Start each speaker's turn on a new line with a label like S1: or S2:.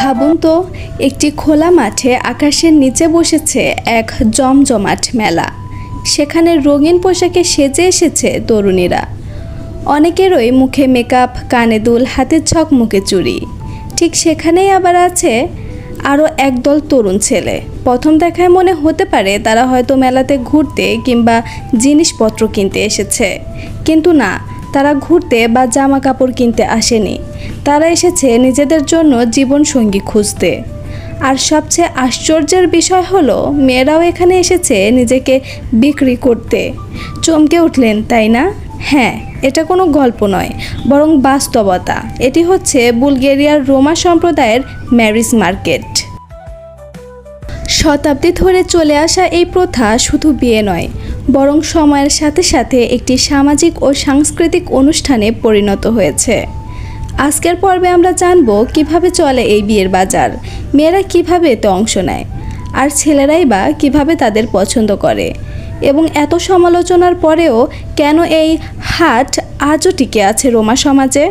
S1: ভাবুন তো একটি খোলা মাঠে আকাশের নিচে বসেছে এক জমজমাট মেলা। সেখানে রঙিন পোশাকে সেজে এসেছে তরুণীরা। অনেকেরই মুখে মেকআপ, কানে দুল, হাতের ঝকমুকে চুড়ি। ঠিক সেখানেই আবার আছে আরও একদল তরুণ ছেলে। প্রথম দেখায় মনে হতে পারে তারা হয়তো মেলাতে ঘুরতে কিংবা জিনিসপত্র কিনতে এসেছে। কিন্তু না তারা ঘুরতে বা জামা কাপড় কিনতে আসেনি। তারা এসেছে নিজেদের জন্য জীবনসঙ্গী খুঁজতে। আর সবচেয়ে আশ্চর্যের বিষয় হলো, মেয়েরাও এখানে এসেছে নিজেকে বিক্রি করতে। চমকে উঠলেন, তাই না? হ্যাঁ এটা কোনো গল্প নয়, বরং বাস্তবতা। এটি হচ্ছে বুলগেরিয়ার রোমা সম্প্রদায়ের ম্যারিজ মার্কেট। শতাব্দী ধরে চলে আসা এই প্রথা শুধু বিয়ে নয় বরং সময়ের সাথে সাথে একটি সামাজিক ও সাংস্কৃতিক অনুষ্ঠানে পরিণত হয়েছে। আজকের পর্বে আমরা জানব কীভাবে চলে এই বিয়ের বাজার, মেয়েরা কীভাবে এতে অংশ নেয়, আর ছেলেরাই বা কীভাবে তাদের পছন্দ করে, এবং এত সমালোচনার পরেও কেন এই হাট আজও টিকে আছে রোমা সমাজে?